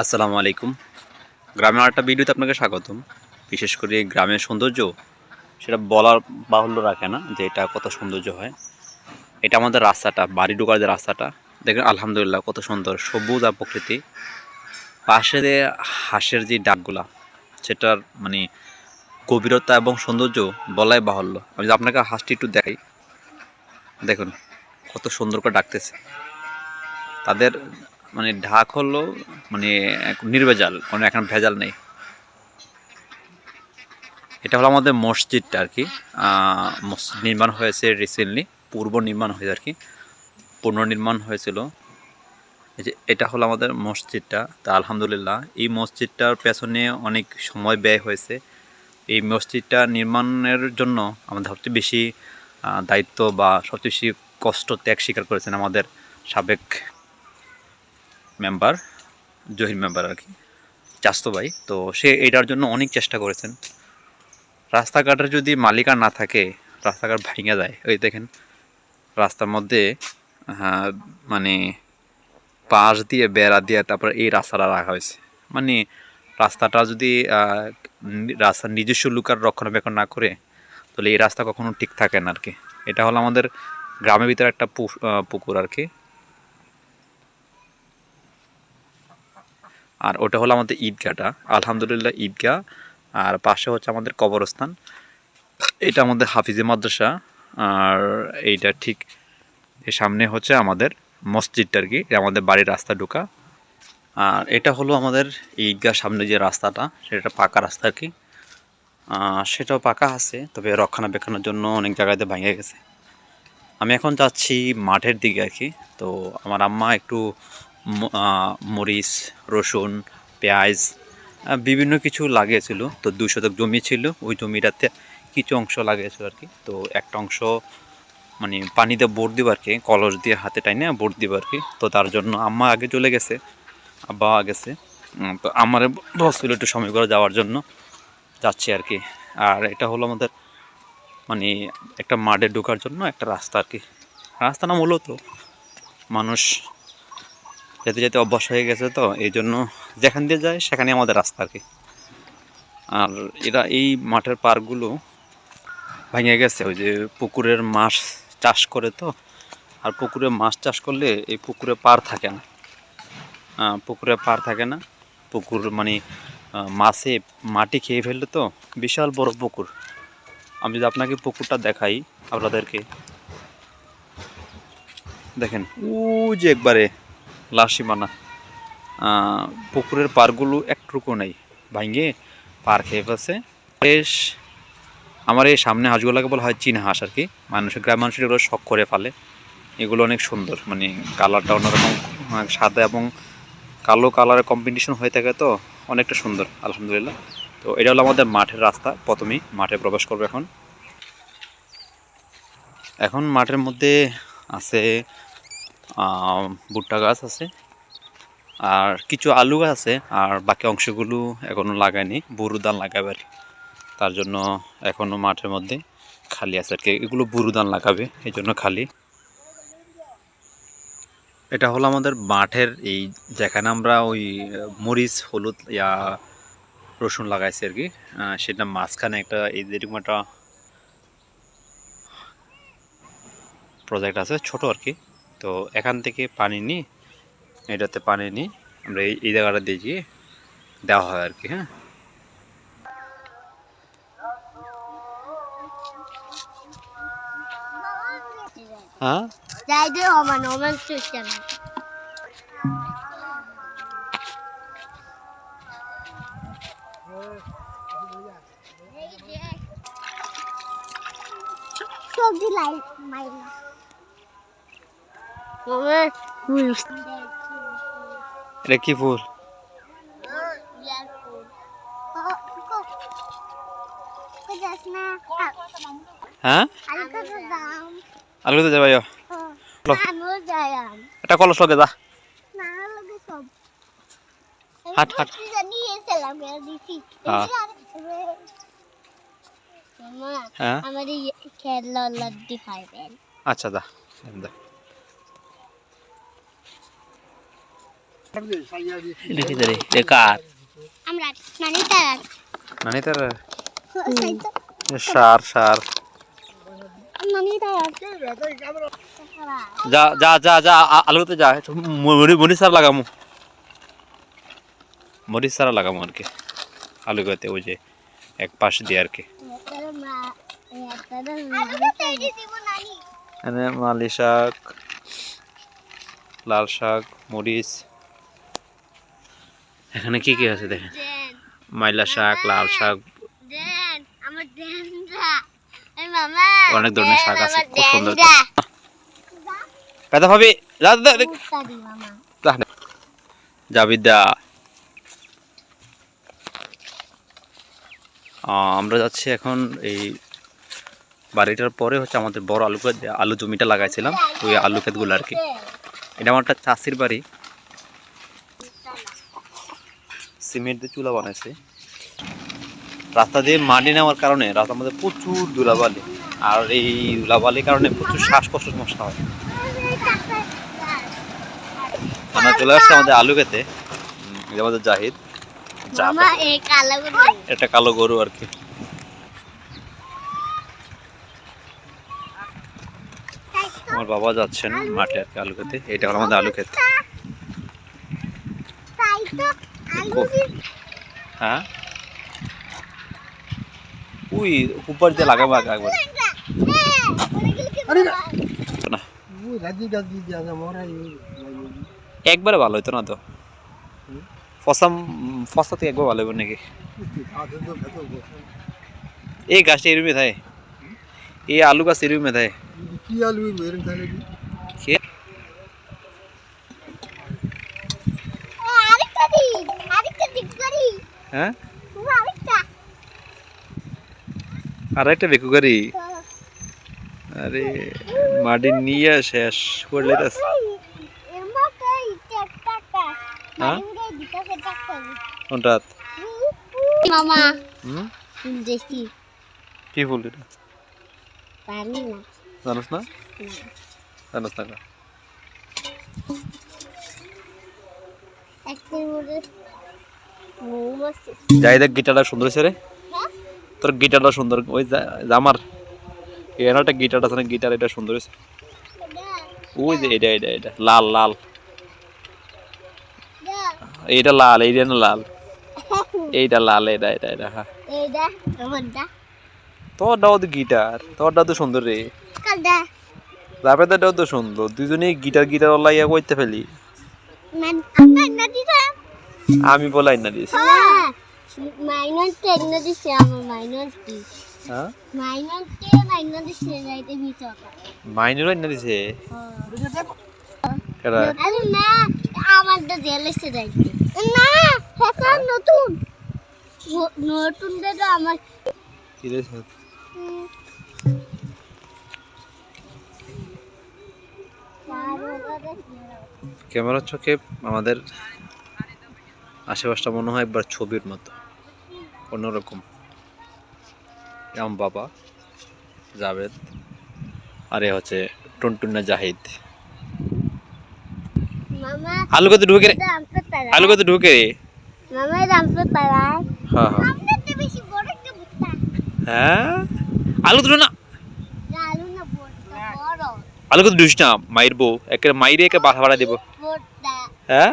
আসসালামু আলাইকুম। গ্রামের আরেকটা ভিডিওতে আপনাকে স্বাগতম। বিশেষ করে গ্রামের সৌন্দর্য, সেটা বলার বাহুল্য রাখে না যে এটা কত সৌন্দর্য হয়। এটা আমাদের রাস্তাটা, বাড়ি ঢোকার যে রাস্তাটা, দেখেন আলহামদুলিল্লাহ কত সুন্দর, সবুজ আর প্রকৃতি। পাশে যে হাঁসের যে ডাকগুলা, সেটার মানে গভীরতা এবং সৌন্দর্য বলাই বাহুল্য। আমি যদি আপনাকে হাঁসটি একটু দেখাই, দেখুন কত সুন্দর করে ডাকতেছে। তাদের মানে ঢাক হলো মানে নির্ভেজাল, কোনো এখন ভেজাল নেই। এটা হলো আমাদের মসজিদটা আর কি। মসজিদ নির্মাণ হয়েছে রিসেন্টলি পূর্ব নির্মাণ হয়েছে আর কি। পুনর্নির্মাণ হয়েছিল। এই যে এটা হলো আমাদের মসজিদটা, তা আলহামদুলিল্লাহ। এই মসজিদটার পেছনে অনেক সময় ব্যয় হয়েছে। এই মসজিদটা নির্মাণের জন্য আমাদের সবচেয়ে বেশি দায়িত্ব বা সবচেয়ে বেশি কষ্ট ত্যাগ স্বীকার করেছেন আমাদের সাবেক মেম্বার জহির মেম্বার আর কি চাস্তো ভাই। তো সে এটার জন্য অনেক চেষ্টা করেছেন। রাস্তাঘাটের যদি মালিকার না থাকে রাস্তাঘাট ভেঙে যায়। ওই দেখেন রাস্তার মধ্যে হ্যাঁ, মানে পাশ দিয়ে বেড়া দিয়ে তারপর এই রাস্তাটা রাখা হয়েছে। মানে রাস্তাটা যদি রাস্তার নিজস্ব লুকার রক্ষণাবেক্ষণ না করে তাহলে এই রাস্তা কখনো ঠিক থাকে না আর কি। এটা হলো আমাদের গ্রামের ভিতরে একটা পুকুর আর কি। আর ওটা হলো আমাদের ঈদগাহটা। আলহামদুলিল্লাহ ঈদগাহ। আর পাশে হচ্ছে আমাদের কবরস্থান। এটা আমাদের হাফিজে মাদ্রাসা। আর এইটা ঠিক সামনে হচ্ছে আমাদের মসজিদটা আর কি আমাদের বাড়ির রাস্তা ঢোকা। আর এটা হলো আমাদের ঈদগাহ সামনে যে রাস্তাটা, সেটা পাকা রাস্তা আর কি। সেটাও পাকা আছে, তবে রক্ষণাবেক্ষণের জন্য অনেক জায়গাতে ভেঙে গেছে। আমি এখন যাচ্ছি মাঠের দিকে আর কি। তো আমার আম্মা একটু মরিচ, রসুন, পেঁয়াজ বিভিন্ন কিছু লাগিয়েছিল। তো দুই শতক জমি ছিল, ওই জমিটাতে কিছু অংশ লাগিয়েছিল আর কি। তো একটা অংশ মানে পানিতে বোট দিব আর কি, কলস দিয়ে হাতে টাইনে বোট দিব আর কি। তো তার জন্য আম্মা আগে চলে গেছে, আব্বা গেছে। তো আমার বসছিল একটু সময় করে যাওয়ার জন্য, যাচ্ছি আর কি। আর এটা হলো আমাদের মানে একটা মাঠে ঢোকার জন্য একটা রাস্তা আর কি। রাস্তা না মূলত মানুষ যেতে যেতে অভ্যাস হয়ে গেছে তো, এই জন্য যেখান দিয়ে যায় সেখানে আমাদের রাস্তা আর কি। আর এরা এই মাঠের পারগুলো ভেঙে গেছে, ওই যে পুকুরের মাছ চাষ করে তো, আর পুকুরে মাছ চাষ করলে এই পুকুরে পার থাকে না। পুকুরে পার থাকে না, পুকুর মানে মাছে মাটি খেয়ে ফেললে তো বিশাল বড় পুকুর। আমি যদি আপনাকে পুকুরটা দেখাই আপনাদেরকে। দেখেন, ও যে একবারে লাসিমানা আহ, পুকুরের পারগুলো একটুকু নেই। ভাঙে পার খেয়ে ফেলছে। বেশ আমার এই সামনে হাঁসগুলোকে বলা হয় চীন হাঁস আর কি। মানুষের গ্রাম মানুষের এগুলো শখ করে ফেলে এগুলো অনেক সুন্দর মানে কালারটা অন্যরকম সাদা এবং কালো কালারের কম্বিনেশন হয়ে থাকে তো অনেকটা সুন্দর আলহামদুলিল্লাহ। তো এটা হলো আমাদের মাঠের রাস্তা প্রথমেই মাঠে প্রবেশ করবে এখন। এখন মাঠের মধ্যে আছে ভুট্টা গাছ আছে। আর কিছু আলু আছে, আর বাকি অংশগুলো এখনও লাগায়নি, বুরু ধান লাগাবে আর। তার জন্য এখনও মাঠের মধ্যে খালি আছে আর কি। এগুলো বুরু ধান লাগাবে, এই জন্য খালি। এটা হলো আমাদের মাঠের এই, যেখানে আমরা ওই মরিচ, হলুদ, ইয়া, রসুন লাগাইছি আর কি। সেটা মাঝখানে একটা এই যেরকম একটা প্রজেক্ট আছে, ছোট আর কি। তো এখান থেকে পানি নিই এটাতে পানি নিই আমরা এই এই জায়গাটা দিয়ে গিয়ে দেওয়া হয় আর কি হ্যাঁ। হ্যাঁ? সবজি লাই মাইলা। এটা কি ফুল? হ্যাঁ? আলু তো যাবাই লো। এটা কলস লগে যা। হাট, হাট। হ্যাঁ। হ্যাঁ। খেলা লদ্দি খাইবেন। আচ্ছা দা দা এটা কি রে এটা কার? আমরা নানি তার নানি তার সার সার। যা যা যা যা আলুতে যা মরিচ সার লাগামু। মরিচ সারা লাগামু আর কি আলু গাতে ওই যে এক পাশ দিয়ে আর কি। মালি শাক লাল শাক মরিচ। এখানে কি কি আছে দেখেন? মাইলা শাক লাল শাক। অনেক ধরনের শাক আছে, খুব সুন্দর। পেতা ভাবি যা যা, জাবিদা আহ, আমরা যাচ্ছি এখন এই বাড়িটার পরে হচ্ছে আমাদের বড় আলু ক্ষেত আলু জমিটা লাগাইছিলাম ওই আলু ক্ষেতগুলো আর কি। এটা আমার একটা চাষির বাড়ি। সিমেন্ট দিয়ে চুলা বানাইছে। রাস্তা দিয়ে মাটি নেওয়ার কারণে রাস্তার মধ্যে প্রচুর ধুলাবালি। আর এই ধুলাবালির কারণে প্রচুর শ্বাসকষ্ট সমস্যা হয়। আমরা চলে আসছে আমাদের আলু খেতে। আমাদের জাহিদ। এটা কালো গরু আর কি। আমার বাবা যাচ্ছেন মাঠে আর কি আলু খেতে। এটা হলো আমাদের আলু খেতে। হ্যাঁ? উই উপর দিয়ে লাগাবো আগে একবার একবারে ভালো হইতো না তো? ফসাম ফসা থেকে একবার ভালো হবে নাকি? এই গাছটা এরমই থাকে। এই আলু গাছ এরমই থাকে। কি আলু বেরন তাহলে কি আরেকটা দি আরেকটা দিক করি হ্যাঁ? আরেকটা। আর একটা বেকু করি আরে মাটি নিয়ে শেষ করলে টাকা হ্যাঁ? কোনটা মামা। হুম? দেশি কি ফুল এটা? পানি না। জানোস না? জানোস না কা? যাই দেখ গিটারটা সুন্দর হয়েছে রে? তোর গিটারটা সুন্দর, ওই জামার এখানে একটা গিটার আছে না গিটার এটা সুন্দর হয়েছে। ওই যে এটা এটা এটা, লাল লাল। এইটা লাল, এইটা না লাল। এইটা লাল, এটা এটা এটা হ্যাঁ। তোরটাও তো গিটার তোরটাও তো সুন্দর রে। রাবেদাটাও তো সুন্দর। দুজনেই গিটার গিটার লাইয়া করতে ফেলি। আমি বলাই না দিয়েছি। হ্যাঁ মাইনাস টেন না দিছে আমার মাইনাস দি হ্যাঁ? মাইনাস কে মাইনাস দিছে যাইতে মাইনেরও না দিছে? কেডা? আরে না আমার তো জেলেছে যাইতে। না নতুন? নতুন তো আমার। কি রে উম, ক্যামেরার চোখে আমাদের আশেপাশটা মনে হয় একবার ছবির মতো অন্যরকম। যেমন বাবা জাভেদ আর এ হচ্ছে টুনটুন্না জাহিদ। মামা আলু কত ঢুকে রে। আলু কত ঢুকে হ্যাঁ হ্যাঁ। হ্যাঁ? আলু তো না। আলু কত ঢুস না মাইর বউ। একে মাইরে একে বাসা ভাড়া দিব। হ্যাঁ?